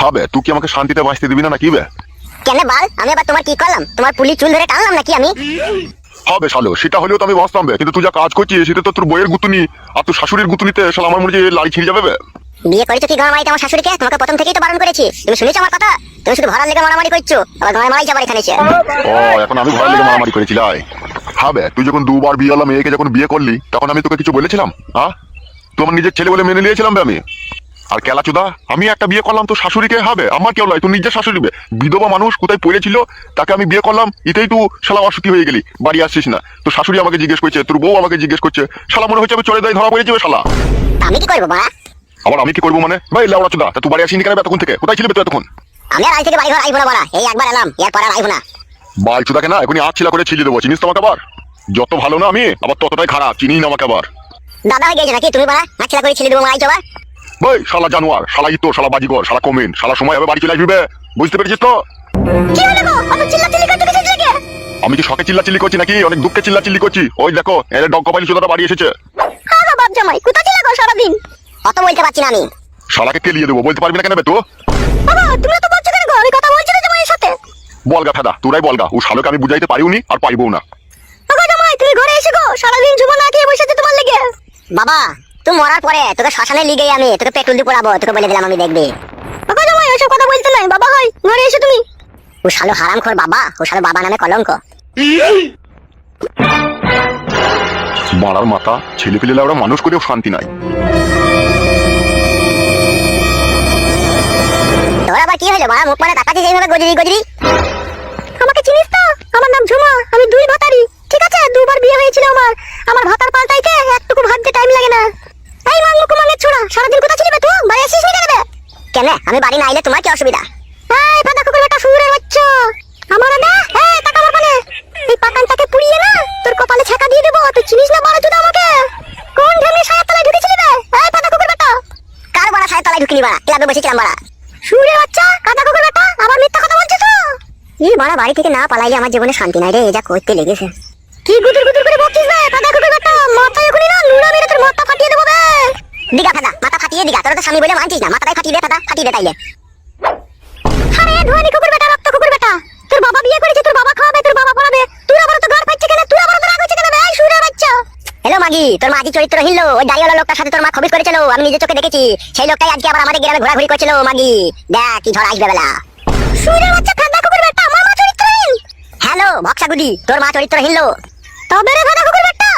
হবে তুই কি আমাকে শান্তিতে বাঁচতে দিবি না নাকি বে? কেন বাল? আমি আবার তোমার কি করলাম? তোমার পুলি চুল ধরে টানলাম নাকি আমি? হবে শালো সেটা হলেও তো আমি বাঁচতাম বে কিন্তু তুই যা কাজ করছিস সেটা তো তোর বইয়ের গুতুনি আর তোর শাশুড়ির গুতুনিতে শালা আমার মনে হয় লাড়ি ছিঁড়ে যাবে বে। বিয়ে করেছ কি গাঁর বাড়িতে আমার শাশুড়িকে? তোমাকে প্রথম থেকেই তো বারণ করেছি। তুমি শুনেছো আমার কথা? তুমি শুধু ভরার লেগে মারামারি করছ। আবার গাঁর মারাই যাবার এখানে এসে। ও এখন আমি ভয় লেগে মারামারি করেছিলাই হবে তুই যখন দুবার বিয়ে হলাম মেয়েকে যখন বিয়ে করলি তখন আমি তোকে কিছু বলেছিলাম? হ্যাঁ তুই আমার নিজের ছেলে বলে মেনে নিয়েছিলাম বে আমি? আর কেলা চুদা আমি একটা বিয়ে করলাম তো শাশুড়িকে হবে? আমার কেউ নয় তুই নিজের শাশুড়ি। বিধবা মানুষ কোথায় পড়েছিল তাকে আমি বিয়ে করলাম এটাই তুই শালা অসুখী হয়ে গেলি বাড়ি আসছিস না। তো শাশুড়ি আমাকে জিজ্ঞেস করছে তোর বউ আমাকে জিজ্ঞেস করছে শালা মনে হচ্ছে আমি চলে যাই ধরা পড়ে যাবে শালা। আমি কি করব বাড়া? আবার আমি কি করব মানে? ভাই লাউড়া চুদা তুই বাড়ি আসিনি কেন এতক্ষণ থেকে? কোথায় ছিলি তুই এতক্ষণ? আমি আর আজ থেকে বাড়ি ঘর আইবো না বাড়া। এই একবার এলাম এরপর আর আইবো না। বাল চুদাকে না এখনই আট ছিলা করে ছিলি দেবো চিনিস তো আমাকে আবার? যত ভালো না আমি আবার ততটাই খারাপ চিনি না আমাকে আবার। দাদা হয়ে গেছে নাকি তুমি বাড়া? নাচলা করে ছেলে দেবো মারাই যাবা ভাই শালা জানোয়ার শালা ইতো শালা বাজিগর শালা কমেন শালা সময় হবে বাড়ি চলে আসবি বুঝতে পেরেছিস তো? কি হলো গো? অত চিল্লা করতে কিছু লাগে আমি কি শখে চিল্লা চিল্লি করছি নাকি? অনেক দুঃখে চিল্লা চিল্লি করছি। ওই দেখো এর ডগ কপালি চুদাটা বাড়ি এসেছে। হ্যাঁ বাপ জামাই কোথা ছিল গো সারাদিন? অত বলতে পারছি না আমি। শালাকে কেলিয়ে দেবো বলতে পারবি না কেন বে তো বাবা তুমি তো বলছো কেন গো? আমি কথা বলছি না জামাইয়ের সাথে। বলগা ফেদা তোরাই বলগা ও শালোকে আমি বুঝাইতে পারিওনি আর পাইবও না। বাবা জামাই তুমি ঘরে এসে গো সারাদিন ঝুমো না খেয়ে বসে আছি তোমার লেগে। বাবা তুই মরার পরে তোকে শ্মশানে লিগে আমি তোকে পেট্রোল দিয়ে পোড়াবো তোকে বলে দিলাম আমি দেখবি। বাবা জামাই ওসব কথা বলতে নাই বাবা হয় ঘরে এসে তুমি। ও শালো হারাম খোর বাবা ও শালো বাবা নামে কলঙ্ক। মারার মাথা ছেলে পেলে ওরা মানুষ করেও শান্তি নাই। তোর আবার কি হলো? মারা মুখ মানে তাকাচ্ছিস এইভাবে গজরি গজরি। আমাকে চিনিস তো? আমার নাম ঝুমা আমি দুই ভাতারি। ঠিক আছে? দুবার বিয়ে হয়েছিল আমার আমার ভাতার পাল্টাইতে একটুকু ভাবতে টাইম লাগে না এই মাঙ্গু কুমাঙ্গের ছোড়া সারাদিন কোথা ছিলি বে তুই বাড়ি আসিস নি কেন বে? কেন আমি বাড়ি না আইলে তোমার কি অসুবিধা? এই ফাদা কুকুর বেটা সুরের বাচ্চা আমার না এই টাকা আমার পানে। এই পাকানটাকে পুড়িয়ে না তোর কপালে ছেকা দিয়ে দেবো। তুই চিনিস না বড় চুদা আমাকে? কোন ঢেমে সায়ের তলায় ঢুকেছিলি বে এই ফাদা কুকুর বেটা কার বড়া সায়ের তলায় ঢুকিনি বাড়া? ক্লাবে বসেছিলাম বাড়া। সুরে বাচ্চা কাদা কুকুর বেটা আবার মিথ্যা কথা বলছিস তো? এই বাড়া বাড়ি থেকে না পালাইলে আমার জীবনে শান্তি নাই রে যা করতে লেগেছে। কি গুদুর গুদুর করে বকছিস বে কাদা কুকুর বেটা মাথায় এখনই না নুড়া মেরে তোর মাথা ফাটিয়ে দেবো বে। দিগা ফাদা ফাটিয়ে দিগা তোর তো স্বামী বলে মানছিস না মাথাটাই ফাটিয়ে দে ফাদা ফাটিয়ে দে তাইলে। আরে ধোয়ানি কুকুর বেটা, রক্ত কুকুর বেটা। তোর বাবা বিয়ে করেছে, তোর বাবা খাওয়াবে, তোর বাবা পড়াবে। তুই আবার তো ঘর পাচ্ছে কেন, তুই আবার তো রাগ হচ্ছে কেন এই সুরের বাচ্চা। হ্যালো মাগি, তোর মাঝি চরিত্রহীন লো। ওই দাড়িওয়ালা লোকটার সাথে তোর মা খবিস করেছিল আমি নিজে চোখে দেখেছি। সেই লোকটাই আজকে আবার আমাদের গ্রামে ঘোরাঘুরি করছিল মাগি। দেখ কি ঝড় আসবে বেলা। সুরের বাচ্চা ফাঁদা কুকুর বেটা, আমার মা চরিত্রহীন। হ্যালো ভক্সাগুদি তোর মা চরিত্রহীন লো। তবে রে ফাঁদা কুকুর বেটা।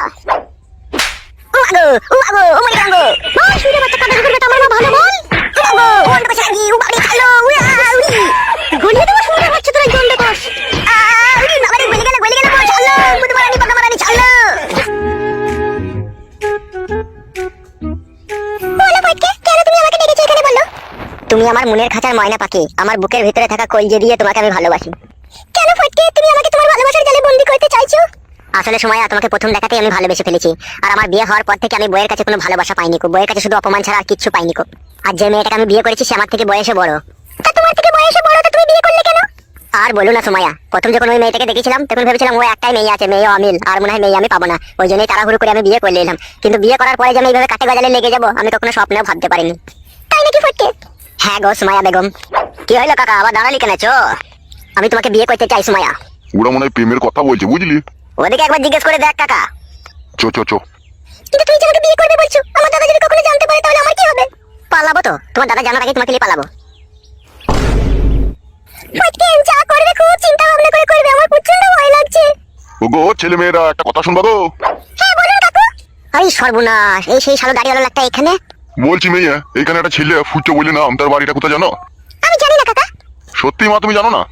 ও আগো ও আগো ও মাই গাঙ্গো ওই সুরের বাচ্চা ফাঁদা কুকুর তুমি আমার মনের খাঁচার ময়না পাখি। আমার বুকের ভিতরে থাকা কলজে দিয়ে তোমাকে আমি ভালোবাসি। কেন ফটকে? তুমি আমাকে তোমার ভালোবাসার জালে বন্দি করতে চাইছো? আসলে সময় তোমাকে প্রথম দেখাতেই আমি ভালোবেসে ফেলেছি। আর আমার বিয়ে হওয়ার পর থেকে আমি বইয়ের কাছে কোনো ভালোবাসা পাইনি কো। বইয়ের কাছে শুধু অপমান ছাড়া আর কিচ্ছু পাইনি কো। আর যে মেয়েটাকে আমি বিয়ে করেছি সে আমার থেকে বয়সে বড়। তা তোমার থেকে বয়সে বড় তো তুমি বিয়ে করলে কেন? আর বলো না সময়া প্রথম যখন ওই মেয়েটাকে দেখেছিলাম তখন ভেবেছিলাম ও একটাই মেয়ে আছে মেয়ে অমিল। আর মনে হয় মেয়ে আমি পাবো না। ওই জন্যই তাড়াহুড়ো করে আমি বিয়ে করে নিলাম কিন্তু বিয়ে করার পরে যে আমি এইভাবে কাটে গজালে লেগে যাব আমি কখনো স্বপ্নেও ভাবতে পারিনি। তাই নাকি ফটকে? হ্যাঁ গো সুমায়া বেগম। কি হইল কাকা আবার দাঁড়ালি কেন চো? আমি তোমাকে বিয়ে করতে চাই সুমায়া ওরা মনে হয় প্রেমের কথা বলছে বুঝলি? ওদিকে একবার জিজ্ঞেস করে দেখ কাকা। চো চো চো। কিন্তু তুই যে আমাকে বিয়ে করবে বলছো আমার দাদা যদি কখনো জানতে পারে তাহলে আমার কি হবে? পালাবো তো তোমার দাদা জানার আগে তোমাকে নিয়ে পালাবো। ফটকে যা করবে খুব চিন্তা ভাবনা করে করবে আমার প্রচণ্ড ভয় লাগছে। ও গো ছেলে মেয়েরা একটা কথা শুনবা গো? হ্যাঁ বলুন কাকু। আরে সর্বনাশ এই সেই শালো দাঁড়িয়ে লোকটা এখানে? বলছি মেয়ে এখানে একটা ছেলে ফুচো বলি নাম তার বাড়িটা কোথায় জানো? আমি জানি না কাকা। সত্যি মা তুমি জানো না?